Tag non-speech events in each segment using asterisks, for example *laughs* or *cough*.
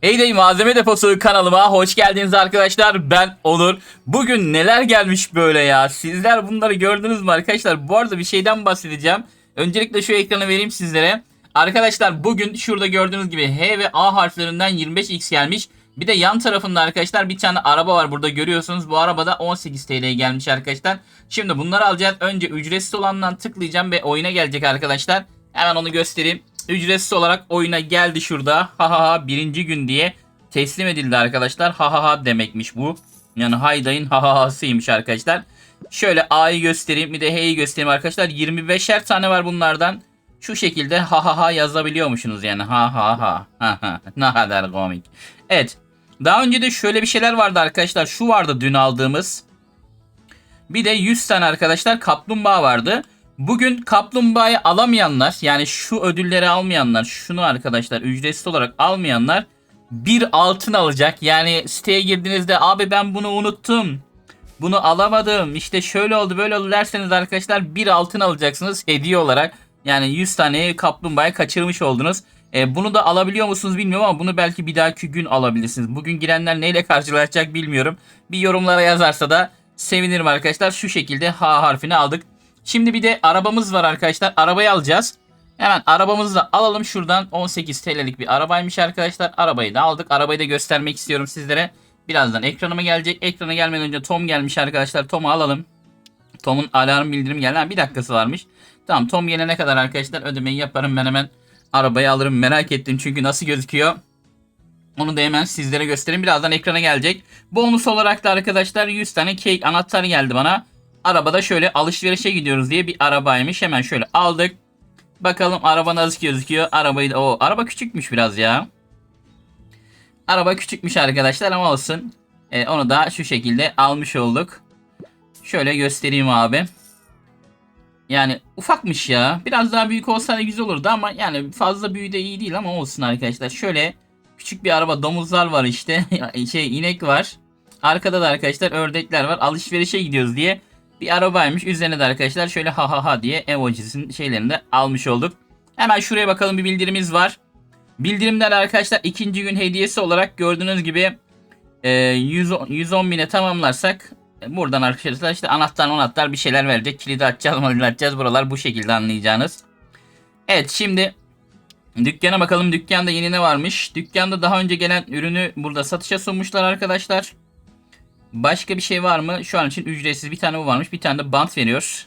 Heyday Malzeme Deposu kanalıma hoş geldiniz arkadaşlar. Ben Onur. Bugün neler gelmiş böyle ya. Sizler bunları gördünüz mü arkadaşlar? Bu arada bir şeyden bahsedeceğim. Öncelikle şu ekranı vereyim sizlere. Arkadaşlar bugün şurada gördüğünüz gibi H ve A harflerinden 25x gelmiş. Bir de yan tarafında arkadaşlar bir tane araba var burada görüyorsunuz. Bu arabada 18 TL'ye gelmiş arkadaşlar. Şimdi bunları alacağız. Önce ücretsiz olandan tıklayacağım ve oyuna gelecek arkadaşlar. Hemen onu göstereyim. Ücretsiz olarak oyuna geldi şurada. Ha ha ha birinci gün diye teslim edildi arkadaşlar. Ha ha ha demekmiş bu. Yani Hayday'ın ha ha ha'sıymış arkadaşlar. Şöyle A'yı göstereyim bir de H'yi göstereyim arkadaşlar. 25'er tane var bunlardan. Şu şekilde ha ha ha yazabiliyormuşsunuz yani ha ha ha. Ne kadar komik. Evet. Daha önce de şöyle bir şeyler vardı arkadaşlar. Şu vardı dün aldığımız. Bir de 100 tane arkadaşlar kaplumbağa vardı. Bugün kaplumbağayı alamayanlar yani şu ödülleri almayanlar şunu arkadaşlar ücretsiz olarak almayanlar bir altın alacak. Yani siteye girdiğinizde abi ben bunu unuttum. Bunu alamadım. İşte şöyle oldu böyle oldu derseniz arkadaşlar bir altın alacaksınız hediye olarak. Yani 100 tane kaplumbağayı kaçırmış oldunuz. E, bunu da alabiliyor musunuz bilmiyorum ama bunu belki bir dahaki gün alabilirsiniz. Bugün girenler neyle karşılaşacak bilmiyorum. Bir yorumlara yazarsa da sevinirim arkadaşlar. Şu şekilde H harfini aldık. Şimdi bir de arabamız var arkadaşlar. Arabayı alacağız. Hemen arabamızı da alalım şuradan. 18 TL'lik bir arabaymış arkadaşlar. Arabayı da aldık. Arabayı da göstermek istiyorum sizlere. Birazdan ekranıma gelecek. Ekrana gelmeden önce Tom gelmiş arkadaşlar. Tom'u alalım. Tom'un alarm bildirim geldi. Bir dakikası varmış. Tamam Tom gelene kadar arkadaşlar ödemeyi yaparım. Ben hemen arabayı alırım. Merak ettim çünkü nasıl gözüküyor. Onu da hemen sizlere göstereyim. Birazdan ekrana gelecek. Bonus olarak da arkadaşlar 100 tane cake anahtarı geldi bana. Arabada şöyle alışverişe gidiyoruz diye bir arabaymış. Hemen şöyle aldık. Bakalım araba nasıl gözüküyor. Arabayı da o araba küçükmüş biraz ya. Araba küçükmüş arkadaşlar ama olsun. Ee, onu da şu şekilde almış olduk. Şöyle göstereyim abi. Yani ufakmış ya. Biraz daha büyük olsa da güzel olurdu ama yani fazla büyüğü de iyi değil ama olsun arkadaşlar. Şöyle küçük bir araba domuzlar var işte. *laughs* şey inek var. Arkada da arkadaşlar ördekler var. Alışverişe gidiyoruz diye bir arabaymış. Üzerine de arkadaşlar şöyle ha ha ha diye emojisinin şeylerini de almış olduk. Hemen şuraya bakalım bir bildirimiz var. Bildirimler arkadaşlar ikinci gün hediyesi olarak gördüğünüz gibi e, 110, 110 bine tamamlarsak e, buradan arkadaşlar işte anahtar anahtar bir şeyler verecek. Kilidi açacağız modülü açacağız. Buralar bu şekilde anlayacağınız. Evet şimdi dükkana bakalım. Dükkanda yeni ne varmış? Dükkanda daha önce gelen ürünü burada satışa sunmuşlar arkadaşlar. Başka bir şey var mı? Şu an için ücretsiz bir tane bu varmış. Bir tane de bant veriyor.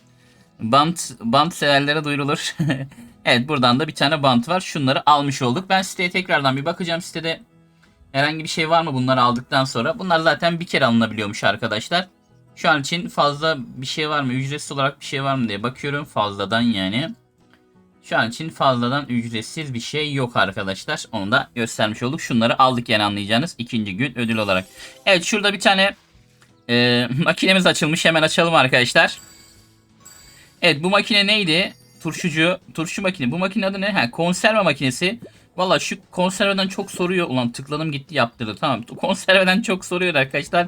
Bant, bant severlere duyurulur. *laughs* evet buradan da bir tane bant var. Şunları almış olduk. Ben siteye tekrardan bir bakacağım. Sitede herhangi bir şey var mı bunları aldıktan sonra? Bunlar zaten bir kere alınabiliyormuş arkadaşlar. Şu an için fazla bir şey var mı? Ücretsiz olarak bir şey var mı diye bakıyorum. Fazladan yani. Şu an için fazladan ücretsiz bir şey yok arkadaşlar. Onu da göstermiş olduk. Şunları aldık yani anlayacağınız ikinci gün ödül olarak. Evet şurada bir tane e, makinemiz açılmış. Hemen açalım arkadaşlar. Evet bu makine neydi? Turşucu. Turşu makine. Bu makine adı ne? Ha, konserve makinesi. Valla şu konserveden çok soruyor. Ulan tıkladım gitti yaptırdı. Tamam. *laughs* Konserveden çok soruyor arkadaşlar.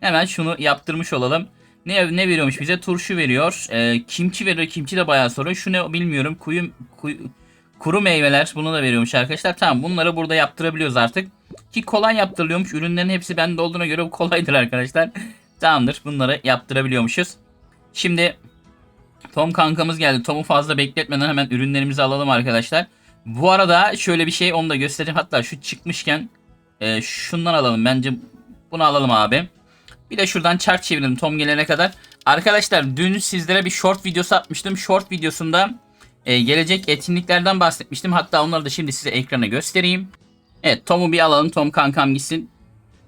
Hemen şunu yaptırmış olalım. Ne ne veriyormuş bize? Turşu veriyor. E, kimçi veriyor. Kimçi de bayağı soruyor. Şu ne bilmiyorum. Kuyu, kuyu, kuru meyveler. Bunu da veriyormuş arkadaşlar. Tamam bunları burada yaptırabiliyoruz artık. Ki kolay yaptırılıyormuş. Ürünlerin hepsi bende olduğuna göre kolaydır arkadaşlar. Tamamdır. Bunları yaptırabiliyormuşuz. Şimdi Tom kankamız geldi. Tom'u fazla bekletmeden hemen ürünlerimizi alalım arkadaşlar. Bu arada şöyle bir şey onu da göstereyim. Hatta şu çıkmışken e, şundan alalım. Bence bunu alalım abi. Bir de şuradan çark çevirelim Tom gelene kadar. Arkadaşlar dün sizlere bir short videosu atmıştım. Short videosunda e, gelecek etkinliklerden bahsetmiştim. Hatta onları da şimdi size ekrana göstereyim. Evet Tom'u bir alalım. Tom kankam gitsin.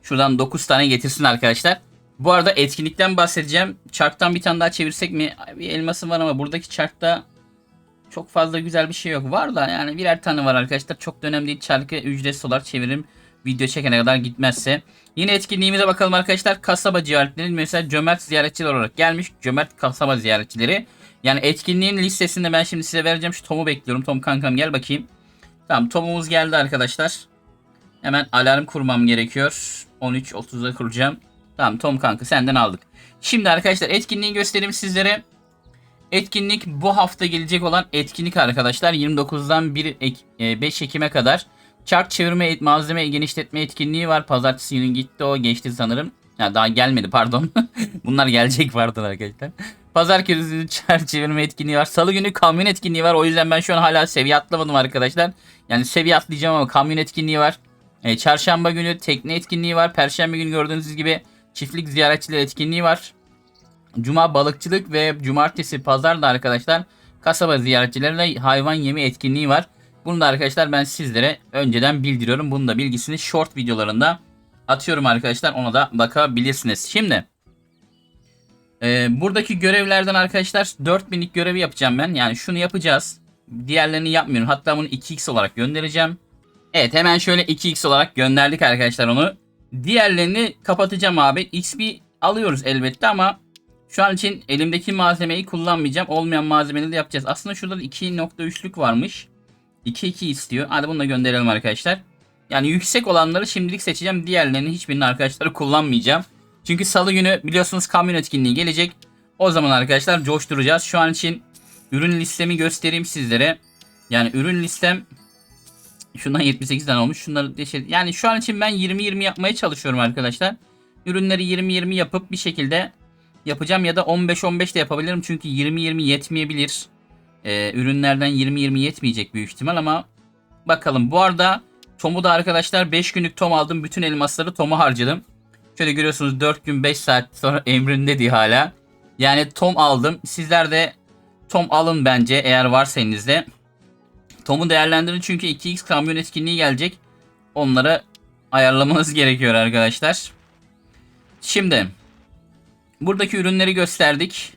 Şuradan 9 tane getirsin arkadaşlar. Bu arada etkinlikten bahsedeceğim. Çarktan bir tane daha çevirsek mi? Bir elması var ama buradaki çarkta çok fazla güzel bir şey yok. Var da yani birer tane var arkadaşlar. Çok da önemli değil. Çarkı ücretsiz olarak çeviririm. Video çekene kadar gitmezse. Yine etkinliğimize bakalım arkadaşlar. Kasaba ziyaretleri mesela cömert ziyaretçiler olarak gelmiş. Cömert kasaba ziyaretçileri. Yani etkinliğin listesinde ben şimdi size vereceğim. Şu Tom'u bekliyorum. Tom kankam gel bakayım. Tamam Tom'umuz geldi arkadaşlar. Hemen alarm kurmam gerekiyor. 13.30'da kuracağım. Tamam Tom kanka senden aldık. Şimdi arkadaşlar etkinliği göstereyim sizlere. Etkinlik bu hafta gelecek olan etkinlik arkadaşlar. 29'dan 1 Ek- e, 5 Ekim'e kadar Çark çevirme malzeme genişletme etkinliği var. Pazartesi günü gitti o geçti sanırım. Ya daha gelmedi pardon. *laughs* Bunlar gelecek pardon arkadaşlar. Pazar günü çark çevirme etkinliği var. Salı günü kamyon etkinliği var. O yüzden ben şu an hala seviye atlamadım arkadaşlar. Yani seviye atlayacağım ama kamyon etkinliği var. E, çarşamba günü tekne etkinliği var. Perşembe günü gördüğünüz gibi çiftlik ziyaretçileri etkinliği var. Cuma balıkçılık ve cumartesi pazar da arkadaşlar kasaba ziyaretçilerine hayvan yemi etkinliği var. Bunu da arkadaşlar ben sizlere önceden bildiriyorum. Bunun da bilgisini short videolarında atıyorum arkadaşlar. Ona da bakabilirsiniz. Şimdi e, buradaki görevlerden arkadaşlar 4000'lik görevi yapacağım ben. Yani şunu yapacağız. Diğerlerini yapmıyorum. Hatta bunu 2x olarak göndereceğim. Evet hemen şöyle 2x olarak gönderdik arkadaşlar onu. Diğerlerini kapatacağım abi. XP alıyoruz elbette ama şu an için elimdeki malzemeyi kullanmayacağım. Olmayan malzemeleri de yapacağız. Aslında şurada da 2.3'lük varmış. 2-2 istiyor. Hadi bunu da gönderelim arkadaşlar. Yani yüksek olanları şimdilik seçeceğim. Diğerlerini hiçbirini arkadaşlar kullanmayacağım. Çünkü salı günü biliyorsunuz kamyon etkinliği gelecek. O zaman arkadaşlar coşturacağız. Şu an için ürün listemi göstereyim sizlere. Yani ürün listem şundan 78 tane olmuş. Şunları deşir. Yani şu an için ben 20-20 yapmaya çalışıyorum arkadaşlar. Ürünleri 20-20 yapıp bir şekilde yapacağım ya da 15-15 de yapabilirim. Çünkü 20-20 yetmeyebilir. Ee, ürünlerden 20-20 yetmeyecek büyük ihtimal ama bakalım. Bu arada Tom'u da arkadaşlar 5 günlük Tom aldım. Bütün elmasları Tom'a harcadım. Şöyle görüyorsunuz 4 gün 5 saat sonra *laughs* emrinde diye hala. Yani Tom aldım. Sizler de Tom alın bence eğer varsa elinizde. Tom'u değerlendirin çünkü 2x kamyon etkinliği gelecek. Onları ayarlamanız *laughs* gerekiyor arkadaşlar. Şimdi buradaki ürünleri gösterdik.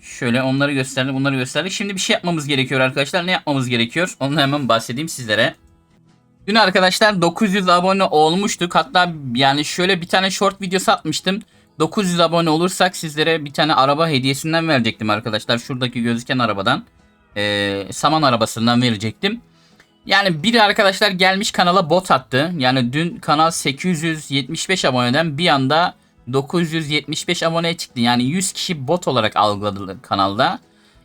Şöyle onları gösterdik, bunları gösterdik. Şimdi bir şey yapmamız gerekiyor arkadaşlar. Ne yapmamız gerekiyor? Onu hemen bahsedeyim sizlere. Dün arkadaşlar 900 abone olmuştuk. Hatta yani şöyle bir tane short videosu atmıştım. 900 abone olursak sizlere bir tane araba hediyesinden verecektim arkadaşlar. Şuradaki gözüken arabadan. Ee, saman arabasından verecektim. Yani biri arkadaşlar gelmiş kanala bot attı. Yani dün kanal 875 aboneden bir anda 975 aboneye çıktı. Yani 100 kişi bot olarak algıladı kanalda.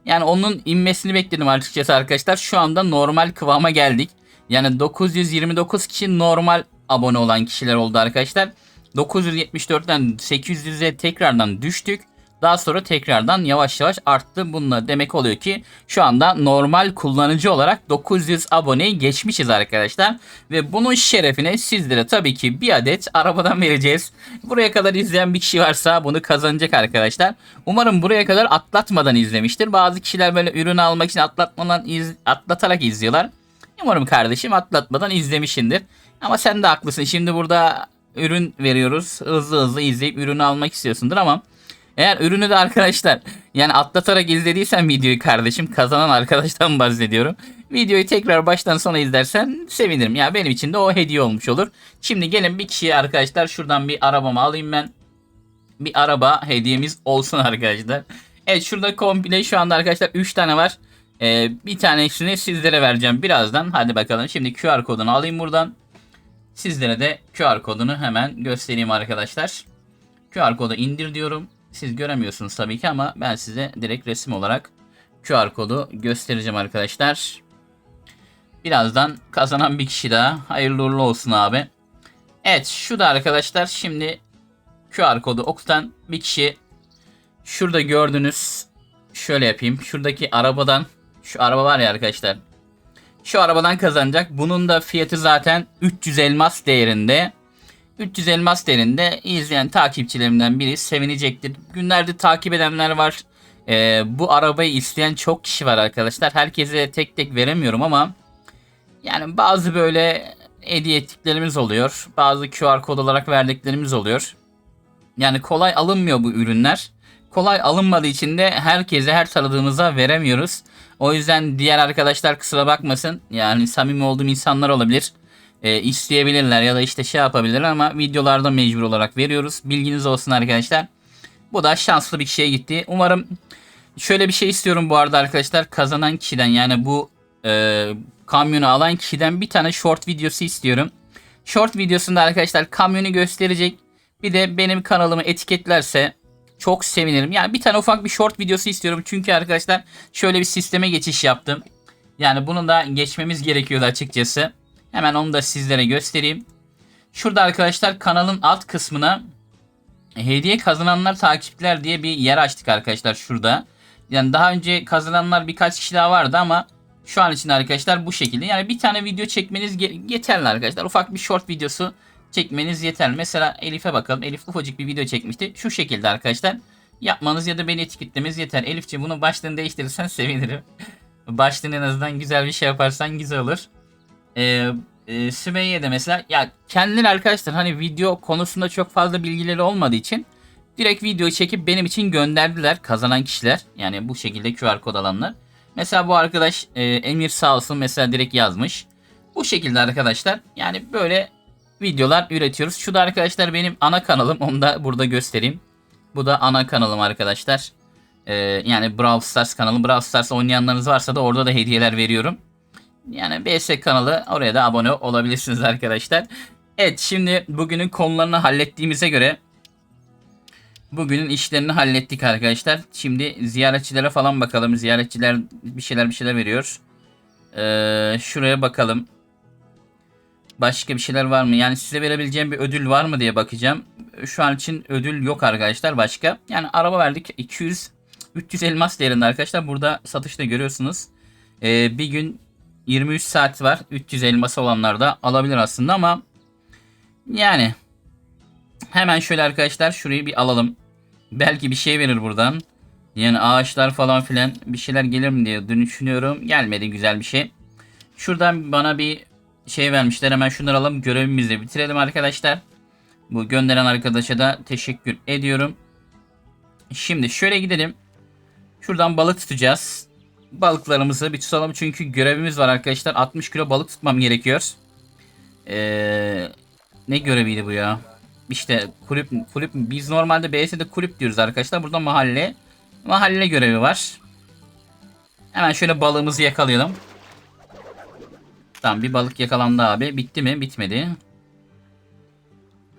Yani onun inmesini bekledim açıkçası arkadaşlar. Şu anda normal kıvama geldik. Yani 929 kişi normal abone olan kişiler oldu arkadaşlar. 974'ten 800'e tekrardan düştük. Daha sonra tekrardan yavaş yavaş arttı. Bununla demek oluyor ki şu anda normal kullanıcı olarak 900 aboneyi geçmişiz arkadaşlar. Ve bunun şerefine sizlere tabii ki bir adet arabadan vereceğiz. Buraya kadar izleyen bir kişi varsa bunu kazanacak arkadaşlar. Umarım buraya kadar atlatmadan izlemiştir. Bazı kişiler böyle ürün almak için atlatmadan iz, atlatarak izliyorlar. Umarım kardeşim atlatmadan izlemişindir. Ama sen de haklısın. Şimdi burada ürün veriyoruz. Hızlı hızlı izleyip ürünü almak istiyorsundur ama eğer ürünü de arkadaşlar yani atlatarak izlediysen videoyu kardeşim kazanan arkadaştan *laughs* bahsediyorum. Videoyu tekrar baştan sona izlersen sevinirim. Ya benim için de o hediye olmuş olur. Şimdi gelin bir kişiye arkadaşlar şuradan bir arabamı alayım ben. Bir araba hediyemiz olsun arkadaşlar. Evet şurada komple şu anda arkadaşlar 3 tane var. Ee, bir tanesini sizlere vereceğim birazdan. Hadi bakalım şimdi QR kodunu alayım buradan. Sizlere de QR kodunu hemen göstereyim arkadaşlar. QR kodu indir diyorum. Siz göremiyorsunuz tabii ki ama ben size direkt resim olarak QR kodu göstereceğim arkadaşlar. Birazdan kazanan bir kişi daha. Hayırlı uğurlu olsun abi. Evet şu da arkadaşlar şimdi QR kodu okutan bir kişi şurada gördünüz. Şöyle yapayım. Şuradaki arabadan şu araba var ya arkadaşlar. Şu arabadan kazanacak. Bunun da fiyatı zaten 300 elmas değerinde. 300 elmas değerinde izleyen takipçilerimden biri sevinecektir. Günlerde takip edenler var. Ee, bu arabayı isteyen çok kişi var arkadaşlar. Herkese tek tek veremiyorum ama yani bazı böyle hediye ettiklerimiz oluyor. Bazı QR kod olarak verdiklerimiz oluyor. Yani kolay alınmıyor bu ürünler. Kolay alınmadığı için de herkese her tanıdığımıza veremiyoruz. O yüzden diğer arkadaşlar kusura bakmasın. Yani samimi olduğum insanlar olabilir. E, isteyebilirler ya da işte şey yapabilirler ama videolarda mecbur olarak veriyoruz. Bilginiz olsun arkadaşlar. Bu da şanslı bir kişiye gitti. Umarım şöyle bir şey istiyorum bu arada arkadaşlar. Kazanan kişiden yani bu e, kamyonu alan kişiden bir tane short videosu istiyorum. Short videosunda arkadaşlar kamyonu gösterecek. Bir de benim kanalımı etiketlerse çok sevinirim. Yani bir tane ufak bir short videosu istiyorum. Çünkü arkadaşlar şöyle bir sisteme geçiş yaptım. Yani bunu da geçmemiz gerekiyordu açıkçası. Hemen onu da sizlere göstereyim. Şurada arkadaşlar kanalın alt kısmına hediye kazananlar takipçiler diye bir yer açtık arkadaşlar şurada. Yani daha önce kazananlar birkaç kişi daha vardı ama şu an için arkadaşlar bu şekilde. Yani bir tane video çekmeniz yeterli arkadaşlar. Ufak bir short videosu çekmeniz yeterli. Mesela Elif'e bakalım. Elif ufacık bir video çekmişti. Şu şekilde arkadaşlar. Yapmanız ya da beni etiketlemeniz yeter. Elif'ciğim bunun başlığını değiştirirsen sevinirim. *laughs* Başlığını en azından güzel bir şey yaparsan güzel olur. Ee, e, Sümeyye de mesela ya kendileri arkadaşlar hani video konusunda çok fazla bilgileri olmadığı için direkt video çekip benim için gönderdiler kazanan kişiler. Yani bu şekilde QR kod alanlar. Mesela bu arkadaş e, Emir sağ olsun mesela direkt yazmış. Bu şekilde arkadaşlar yani böyle videolar üretiyoruz. Şu da arkadaşlar benim ana kanalım. Onu da burada göstereyim. Bu da ana kanalım arkadaşlar. Ee, yani Brawl Stars kanalı. Brawl Stars oynayanlarınız varsa da orada da hediyeler veriyorum. Yani BS kanalı oraya da abone olabilirsiniz arkadaşlar. Evet şimdi bugünün konularını hallettiğimize göre bugünün işlerini hallettik arkadaşlar. Şimdi ziyaretçilere falan bakalım. Ziyaretçiler bir şeyler bir şeyler veriyor. Ee, şuraya bakalım. Başka bir şeyler var mı? Yani size verebileceğim bir ödül var mı diye bakacağım. Şu an için ödül yok arkadaşlar başka. Yani araba verdik 200 300 elmas değerinde arkadaşlar. Burada satışta görüyorsunuz. Ee, bir gün 23 saat var. 300 elması olanlar da alabilir aslında ama yani hemen şöyle arkadaşlar şurayı bir alalım. Belki bir şey verir buradan. Yani ağaçlar falan filan bir şeyler gelir mi diye düşünüyorum. Gelmedi güzel bir şey. Şuradan bana bir şey vermişler. Hemen şunları alalım. Görevimizi bitirelim arkadaşlar. Bu gönderen arkadaşa da teşekkür ediyorum. Şimdi şöyle gidelim. Şuradan balık tutacağız. Balıklarımızı bir tutalım. Çünkü görevimiz var arkadaşlar. 60 kilo balık tutmam gerekiyor. Ee, ne göreviydi bu ya? İşte kulüp kulüp biz normalde BS'de kulüp diyoruz arkadaşlar. Burada mahalle mahalle görevi var. Hemen şöyle balığımızı yakalayalım. Tamam bir balık yakalandı abi. Bitti mi? Bitmedi.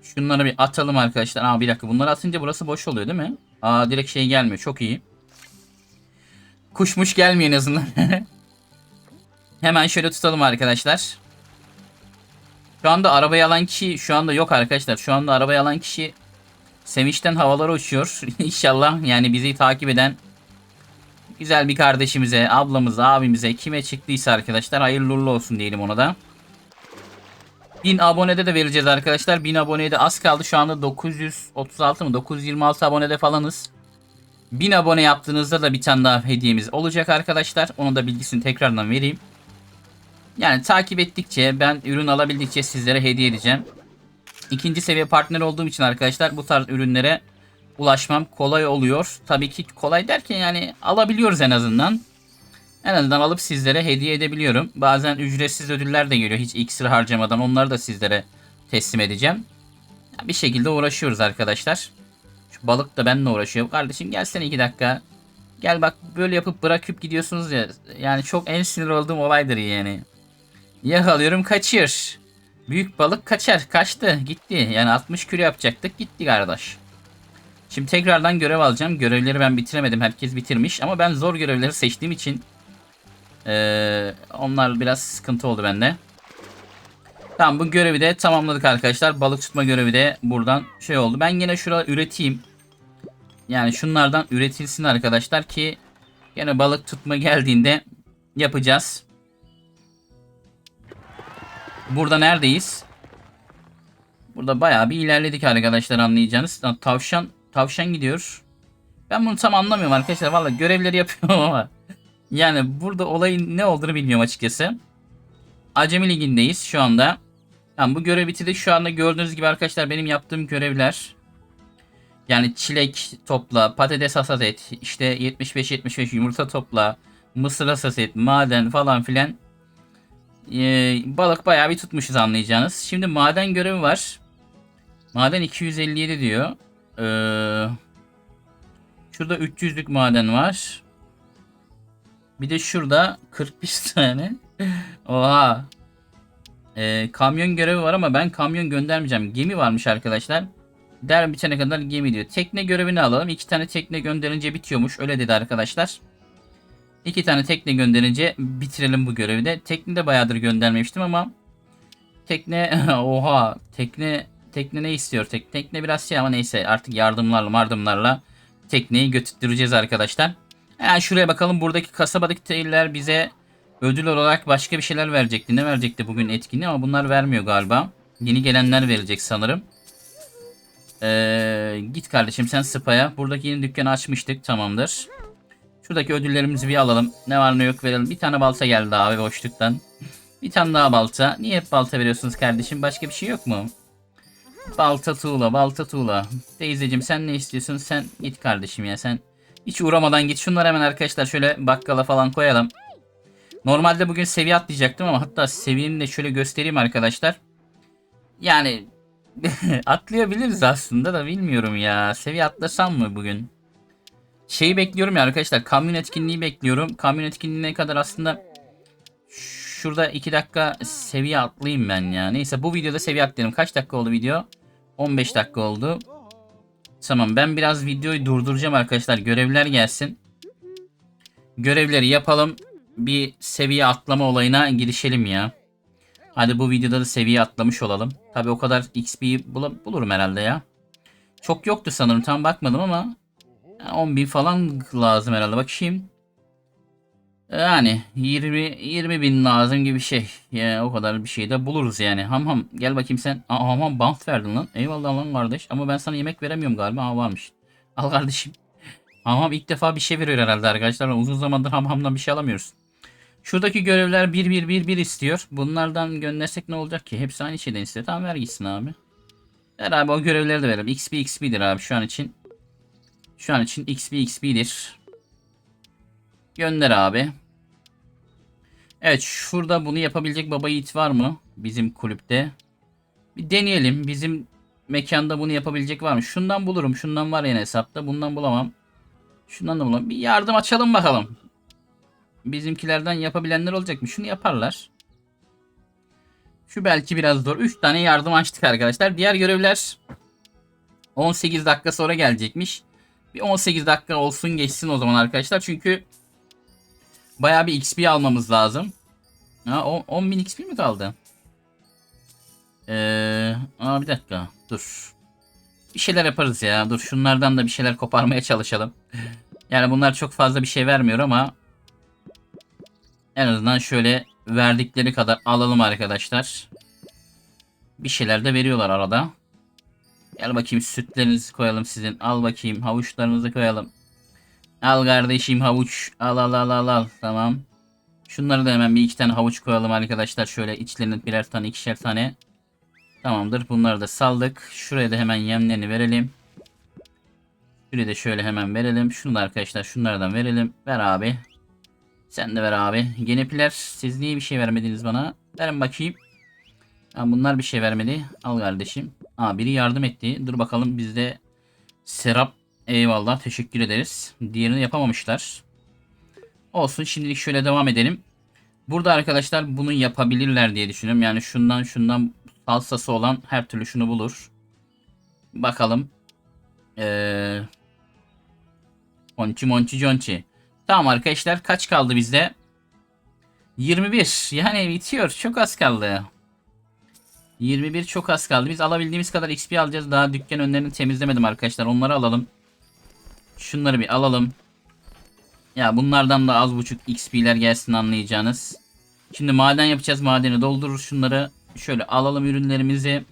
Şunları bir atalım arkadaşlar. Aa bir dakika bunları atınca burası boş oluyor değil mi? Aa direkt şey gelmiyor. Çok iyi. Kuşmuş gelmiyor en azından. *laughs* Hemen şöyle tutalım arkadaşlar. Şu anda arabayı alan kişi şu anda yok arkadaşlar. Şu anda arabayı alan kişi sevinçten havalara uçuyor. *laughs* İnşallah yani bizi takip eden güzel bir kardeşimize, ablamıza, abimize kime çıktıysa arkadaşlar hayırlı uğurlu olsun diyelim ona da. 1000 abonede de vereceğiz arkadaşlar. 1000 aboneye de az kaldı. Şu anda 936 mı? 926 abonede falanız. 1000 abone yaptığınızda da bir tane daha hediyemiz olacak arkadaşlar. Onu da bilgisini tekrardan vereyim. Yani takip ettikçe ben ürün alabildikçe sizlere hediye edeceğim. İkinci seviye partner olduğum için arkadaşlar bu tarz ürünlere ulaşmam kolay oluyor. Tabii ki kolay derken yani alabiliyoruz en azından. En azından alıp sizlere hediye edebiliyorum. Bazen ücretsiz ödüller de geliyor hiç iksir harcamadan. Onları da sizlere teslim edeceğim. Bir şekilde uğraşıyoruz arkadaşlar. Şu balık da benimle uğraşıyor. Kardeşim gelsene iki dakika. Gel bak böyle yapıp bırakıp gidiyorsunuz ya. Yani çok en sinir olduğum olaydır yani. Yakalıyorum kaçıyor. Büyük balık kaçar. Kaçtı. Gitti. Yani 60 kilo yapacaktık. Gitti kardeş. Şimdi tekrardan görev alacağım. Görevleri ben bitiremedim. Herkes bitirmiş. Ama ben zor görevleri seçtiğim için ee, onlar biraz sıkıntı oldu bende. Tamam bu görevi de tamamladık arkadaşlar. Balık tutma görevi de buradan şey oldu. Ben yine şurada üreteyim. Yani şunlardan üretilsin arkadaşlar ki yine balık tutma geldiğinde yapacağız. Burada neredeyiz? Burada bayağı bir ilerledik arkadaşlar anlayacağınız. Tavşan tavşan gidiyor. Ben bunu tam anlamıyorum arkadaşlar. Valla görevleri yapıyorum *laughs* ama. Yani burada olayın ne olduğunu bilmiyorum açıkçası. Acemi ligindeyiz şu anda. Yani bu görev bitirdik. Şu anda gördüğünüz gibi arkadaşlar benim yaptığım görevler. Yani çilek topla, patates hasat et, işte 75-75 yumurta topla, mısır hasat et, maden falan filan. Ee, balık bayağı bir tutmuşuz anlayacağınız. Şimdi maden görevi var. Maden 257 diyor. Ee, şurada 300'lük maden var. Bir de şurada 41 *laughs* tane. Oha. Ee, kamyon görevi var ama ben kamyon göndermeyeceğim. Gemi varmış arkadaşlar. Der bitene kadar gemi diyor. Tekne görevini alalım. İki tane tekne gönderince bitiyormuş. Öyle dedi arkadaşlar. İki tane tekne gönderince bitirelim bu görevi de. Tekne de bayağıdır göndermemiştim ama Tekne *laughs* oha tekne tekne ne istiyor? Tek, tekne biraz şey ama neyse artık yardımlarla yardımlarla tekneyi götürtüreceğiz arkadaşlar. Yani şuraya bakalım buradaki kasabadaki teyiller bize ödül olarak başka bir şeyler verecekti. Ne verecekti bugün etkinliği ama bunlar vermiyor galiba. Yeni gelenler verecek sanırım. Ee, git kardeşim sen Spa'ya. Buradaki yeni dükkanı açmıştık tamamdır. Şuradaki ödüllerimizi bir alalım. Ne var ne yok verelim. Bir tane balta geldi abi boşluktan. Bir tane daha balta. Niye hep balta veriyorsunuz kardeşim? Başka bir şey yok mu? Balta tuğla, balta tuğla. Teyzeciğim sen ne istiyorsun? Sen git kardeşim ya sen. Hiç uğramadan git. Şunları hemen arkadaşlar şöyle bakkala falan koyalım. Normalde bugün seviye atlayacaktım ama hatta seviyeni de şöyle göstereyim arkadaşlar. Yani *laughs* atlayabiliriz aslında da bilmiyorum ya. Seviye atlasam mı bugün? Şeyi bekliyorum ya arkadaşlar. Kamyon etkinliği bekliyorum. Kamyon etkinliğine kadar aslında şurada 2 dakika seviye atlayayım ben ya. Neyse bu videoda seviye atlayalım. Kaç dakika oldu video? 15 dakika oldu. Tamam ben biraz videoyu durduracağım arkadaşlar. Görevler gelsin. Görevleri yapalım. Bir seviye atlama olayına girişelim ya. Hadi bu videoda da seviye atlamış olalım. Tabi o kadar XP'yi bul bulurum herhalde ya. Çok yoktu sanırım tam bakmadım ama 10.000 falan lazım herhalde bakayım. Yani 20 20 bin lazım gibi bir şey. Ya o kadar bir şey de buluruz yani. Ham ham gel bakayım sen. Ham ham bant verdin lan. Eyvallah lan kardeş. Ama ben sana yemek veremiyorum galiba. Aa varmış. Al kardeşim. Ham ham ilk defa bir şey veriyor herhalde arkadaşlar. Uzun zamandır ham hamdan bir şey alamıyoruz. Şuradaki görevler 1 1 1 1 istiyor. Bunlardan göndersek ne olacak ki? Hepsi aynı şeyden istiyor. Tamam ver gitsin abi. Ver abi o görevleri de verelim. XP XP'dir abi şu an için. Şu an için XP XP'dir. Gönder abi. Evet şurada bunu yapabilecek baba yiğit var mı? Bizim kulüpte. Bir deneyelim. Bizim mekanda bunu yapabilecek var mı? Şundan bulurum. Şundan var yine hesapta. Bundan bulamam. Şundan da bulamam. Bir yardım açalım bakalım. Bizimkilerden yapabilenler olacak mı? Şunu yaparlar. Şu belki biraz zor. 3 tane yardım açtık arkadaşlar. Diğer görevler 18 dakika sonra gelecekmiş. Bir 18 dakika olsun geçsin o zaman arkadaşlar. Çünkü Bayağı bir XP almamız lazım. Ha, 10.000 XP mi kaldı? Ee, aa bir dakika. Dur. Bir şeyler yaparız ya. Dur şunlardan da bir şeyler koparmaya çalışalım. Yani bunlar çok fazla bir şey vermiyor ama en azından şöyle verdikleri kadar alalım arkadaşlar. Bir şeyler de veriyorlar arada. Gel bakayım sütlerinizi koyalım sizin. Al bakayım havuçlarınızı koyalım. Al kardeşim havuç. Al al al al al. Tamam. Şunları da hemen bir iki tane havuç koyalım arkadaşlar. Şöyle içlerine birer tane ikişer tane. Tamamdır. Bunları da saldık. Şuraya da hemen yemlerini verelim. Şuraya da şöyle hemen verelim. Şunu da arkadaşlar şunlardan verelim. Ver abi. Sen de ver abi. Genepiler siz niye bir şey vermediniz bana? Verin bakayım. Ha, bunlar bir şey vermedi. Al kardeşim. Aa, biri yardım etti. Dur bakalım bizde Serap Eyvallah teşekkür ederiz. Diğerini yapamamışlar. Olsun şimdilik şöyle devam edelim. Burada arkadaşlar bunu yapabilirler diye düşünüyorum. Yani şundan şundan salsası olan her türlü şunu bulur. Bakalım. Ee, Monchi monchi jonchi. Tamam arkadaşlar kaç kaldı bizde? 21. Yani bitiyor. Çok az kaldı. 21 çok az kaldı. Biz alabildiğimiz kadar XP alacağız. Daha dükkan önlerini temizlemedim arkadaşlar. Onları alalım. Şunları bir alalım. Ya bunlardan da az buçuk XP'ler gelsin anlayacağınız. Şimdi maden yapacağız. Madeni doldurur şunları. Şöyle alalım ürünlerimizi.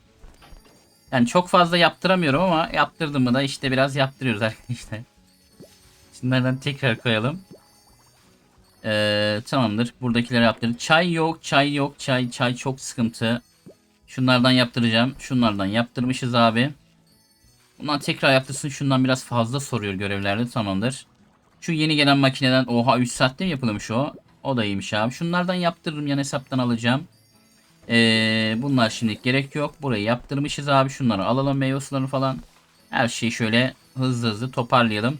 Yani çok fazla yaptıramıyorum ama yaptırdım mı da işte biraz yaptırıyoruz arkadaşlar. Şunlardan tekrar koyalım. Ee, tamamdır. Buradakileri yaptırdık. Çay yok, çay yok, çay, çay çok sıkıntı. Şunlardan yaptıracağım. Şunlardan yaptırmışız abi. Bundan tekrar yaptırsın. Şundan biraz fazla soruyor görevlerde. Tamamdır. Şu yeni gelen makineden oha 3 saatte mi yapılmış o? O da iyiymiş abi. Şunlardan yaptırırım yan hesaptan alacağım. Ee, bunlar şimdilik gerek yok. Burayı yaptırmışız abi. Şunları alalım meyve falan. Her şeyi şöyle hızlı hızlı toparlayalım.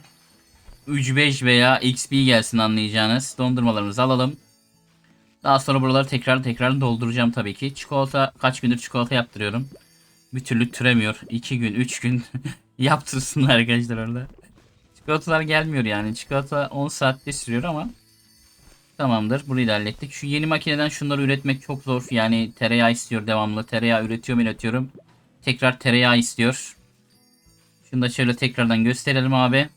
3-5 veya XP gelsin anlayacağınız. Dondurmalarımızı alalım. Daha sonra buraları tekrar tekrar dolduracağım tabii ki. Çikolata kaç gündür çikolata yaptırıyorum. Bir türlü türemiyor. 2 gün 3 gün *laughs* yaptırsınlar arkadaşlar orada. Çikolatalar gelmiyor yani. Çikolata 10 saatte sürüyor ama Tamamdır. Burayı da hallettik. Şu yeni makineden şunları üretmek çok zor. Yani tereyağı istiyor devamlı. Tereyağı üretiyorum üretiyorum. Tekrar tereyağı istiyor. Şunu da şöyle tekrardan gösterelim abi.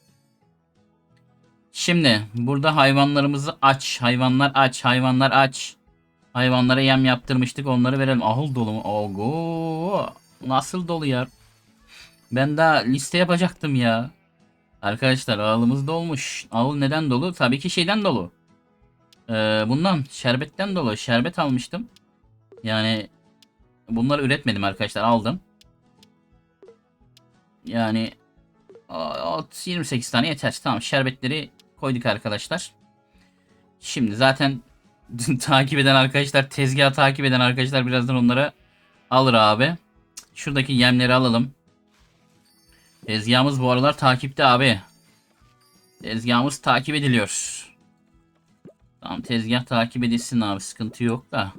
Şimdi burada hayvanlarımızı aç. Hayvanlar aç. Hayvanlar aç. Hayvanlara yem yaptırmıştık. Onları verelim. Ahıl dolu mu? Ogo. Nasıl dolu ya? Ben daha liste yapacaktım ya. Arkadaşlar ağılımız dolmuş. Ağıl neden dolu? Tabii ki şeyden dolu. Ee, bundan şerbetten dolu. Şerbet almıştım. Yani bunları üretmedim arkadaşlar. Aldım. Yani o- o 28 tane yeter. Tamam şerbetleri koyduk arkadaşlar. Şimdi zaten *laughs* takip eden arkadaşlar tezgahı takip eden arkadaşlar birazdan onları alır abi. Şuradaki yemleri alalım. Tezgahımız bu aralar takipte abi. Tezgahımız takip ediliyor. Tamam tezgah takip edilsin abi sıkıntı yok da.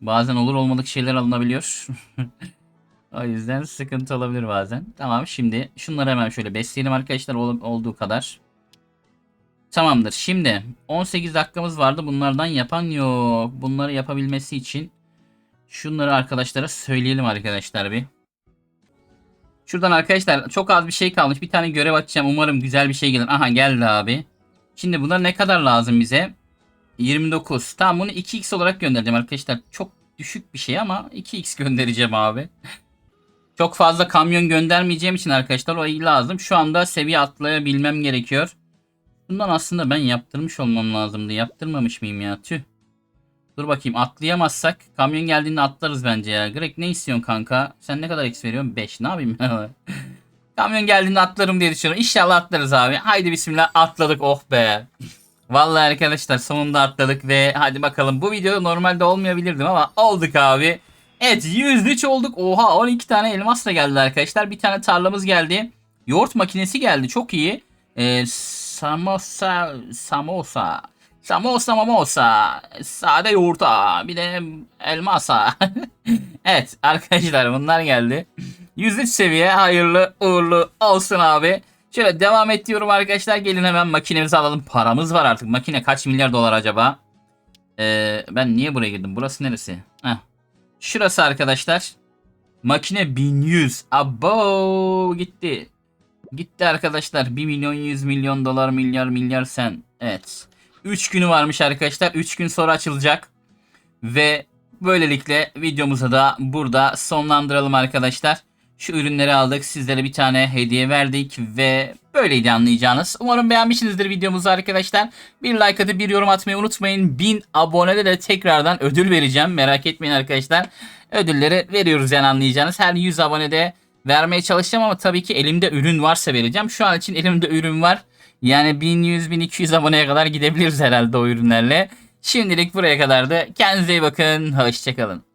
Bazen olur olmadık şeyler alınabiliyor. *laughs* o yüzden sıkıntı olabilir bazen. Tamam şimdi şunları hemen şöyle besleyelim arkadaşlar ol- olduğu kadar. Tamamdır. Şimdi 18 dakikamız vardı. Bunlardan yapan yok. Bunları yapabilmesi için şunları arkadaşlara söyleyelim arkadaşlar bir. Şuradan arkadaşlar çok az bir şey kalmış. Bir tane görev açacağım. Umarım güzel bir şey gelir. Aha geldi abi. Şimdi buna ne kadar lazım bize? 29. Tamam bunu 2x olarak göndereceğim arkadaşlar. Çok düşük bir şey ama 2x göndereceğim abi. Çok fazla kamyon göndermeyeceğim için arkadaşlar o lazım. Şu anda seviye atlayabilmem gerekiyor. Bundan aslında ben yaptırmış olmam lazımdı. Yaptırmamış mıyım ya? Tüh. Dur bakayım atlayamazsak kamyon geldiğinde atlarız bence ya. Greg ne istiyorsun kanka? Sen ne kadar X veriyorsun? 5. Ne yapayım? *laughs* kamyon geldiğinde atlarım diye düşünüyorum. İnşallah atlarız abi. Haydi bismillah atladık oh be. *laughs* Vallahi arkadaşlar sonunda atladık ve hadi bakalım bu video normalde olmayabilirdim ama olduk abi. Evet 103 olduk. Oha 12 tane elmas da geldi arkadaşlar. Bir tane tarlamız geldi. Yoğurt makinesi geldi. Çok iyi. Ee, samosa samosa samosa mamosa sade yoğurta bir de elmasa. *laughs* evet arkadaşlar bunlar geldi. 103 seviye hayırlı uğurlu olsun abi. Şöyle devam et diyorum arkadaşlar. Gelin hemen makinemizi alalım. Paramız var artık. Makine kaç milyar dolar acaba? Ee, ben niye buraya girdim? Burası neresi? Heh. Şurası arkadaşlar. Makine 1100. Abo gitti. Gitti arkadaşlar. 1 milyon 100 milyon dolar milyar milyar sen. Evet. 3 günü varmış arkadaşlar. 3 gün sonra açılacak. Ve böylelikle videomuzu da burada sonlandıralım arkadaşlar. Şu ürünleri aldık. Sizlere bir tane hediye verdik ve böyleydi anlayacağınız. Umarım beğenmişsinizdir videomuzu arkadaşlar. Bir like atıp bir yorum atmayı unutmayın. 1000 abonede de tekrardan ödül vereceğim. Merak etmeyin arkadaşlar. Ödülleri veriyoruz yani anlayacağınız. Her 100 abonede vermeye çalışacağım ama tabii ki elimde ürün varsa vereceğim. Şu an için elimde ürün var. Yani 1100-1200 aboneye kadar gidebiliriz herhalde o ürünlerle. Şimdilik buraya kadardı. Kendinize iyi bakın. Hoşçakalın.